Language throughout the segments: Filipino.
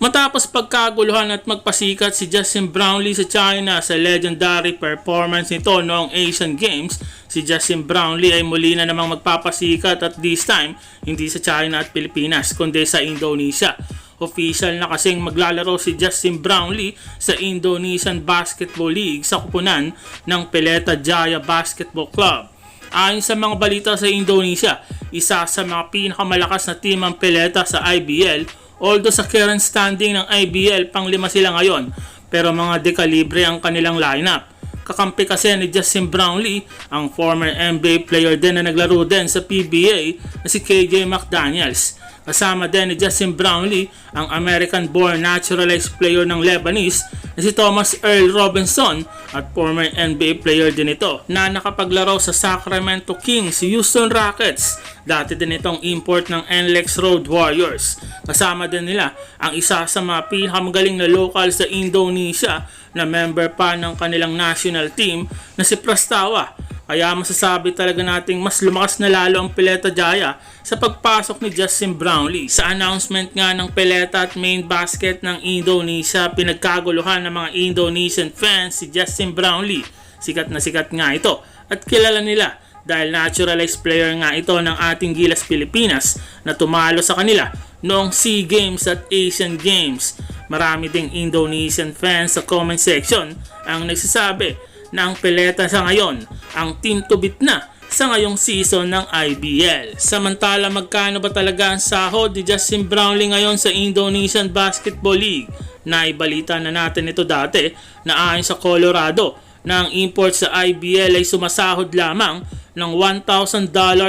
Matapos pagkaguluhan at magpasikat si Justin Brownlee sa China sa legendary performance nito noong Asian Games, si Justin Brownlee ay muli na namang magpapasikat at this time hindi sa China at Pilipinas kundi sa Indonesia. Official na kasing maglalaro si Justin Brownlee sa Indonesian Basketball League sa kupunan ng Peleta Jaya Basketball Club. Ayon sa mga balita sa Indonesia, isa sa mga pinakamalakas na team ang Peleta sa IBL although sa current standing ng IBL pang lima sila ngayon pero mga dekalibre ang kanilang lineup. Kakampi kasi ni Justin Brownlee ang former NBA player din na naglaro din sa PBA na si KJ McDaniels. Kasama din ni Justin Brownlee ang American-born naturalized player ng Lebanese na si Thomas Earl Robinson at former NBA player din ito na nakapaglaro sa Sacramento Kings, Houston Rockets. Dati din itong import ng NLEX Road Warriors. Kasama din nila ang isa sa mga pinakamagaling na local sa Indonesia na member pa ng kanilang national team na si Prastawa kaya masasabi talaga nating mas lumakas na lalo ang Peleta Jaya sa pagpasok ni Justin Brownlee. Sa announcement nga ng Peleta at main basket ng Indonesia, pinagkaguluhan ng mga Indonesian fans si Justin Brownlee. Sikat na sikat nga ito at kilala nila dahil naturalized player nga ito ng ating Gilas Pilipinas na tumalo sa kanila noong SEA Games at Asian Games. Marami ding Indonesian fans sa comment section ang nagsasabi na ang Peleta sa ngayon ang team to beat na sa ngayong season ng IBL. Samantala magkano ba talaga ang sahod ni Justin Brownlee ngayon sa Indonesian Basketball League? Naibalita na natin ito dati na ayon sa Colorado na ang import sa IBL ay sumasahod lamang ng $1,000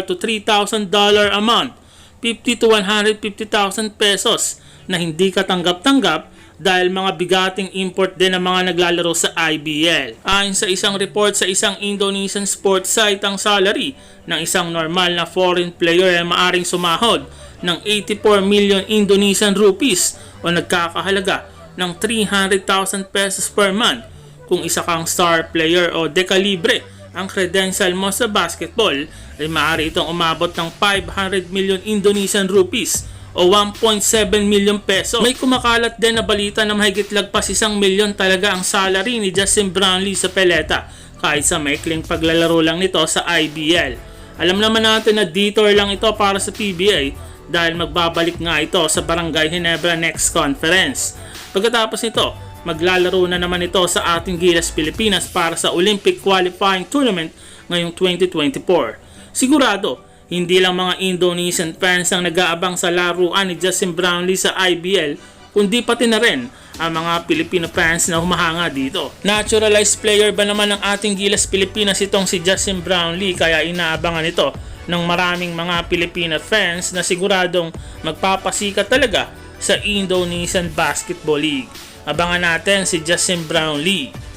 to $3,000 a month, 50 to 150,000 pesos na hindi katanggap-tanggap dahil mga bigating import din ang mga naglalaro sa IBL. Ayon sa isang report sa isang Indonesian sports site, ang salary ng isang normal na foreign player ay maaring sumahod ng 84 million Indonesian rupees o nagkakahalaga ng 300,000 pesos per month. Kung isa kang star player o dekalibre ang credential mo sa basketball ay maaari itong umabot ng 500 million Indonesian rupees o 1.7 million peso. May kumakalat din na balita na mahigit lagpas isang milyon talaga ang salary ni Justin Brownlee sa Peleta kahit sa maikling paglalaro lang nito sa IBL. Alam naman natin na detour lang ito para sa PBA dahil magbabalik nga ito sa Barangay Ginebra next conference. Pagkatapos nito, maglalaro na naman ito sa ating Gilas Pilipinas para sa Olympic Qualifying Tournament ngayong 2024. Sigurado, hindi lang mga Indonesian fans ang nag-aabang sa laruan ni Justin Brownlee sa IBL, kundi pati na rin ang mga Filipino fans na humahanga dito. Naturalized player ba naman ng ating Gilas Pilipinas itong si Justin Brownlee kaya inaabangan ito ng maraming mga Filipino fans na siguradong magpapasikat talaga sa Indonesian Basketball League. Abangan natin si Justin Brownlee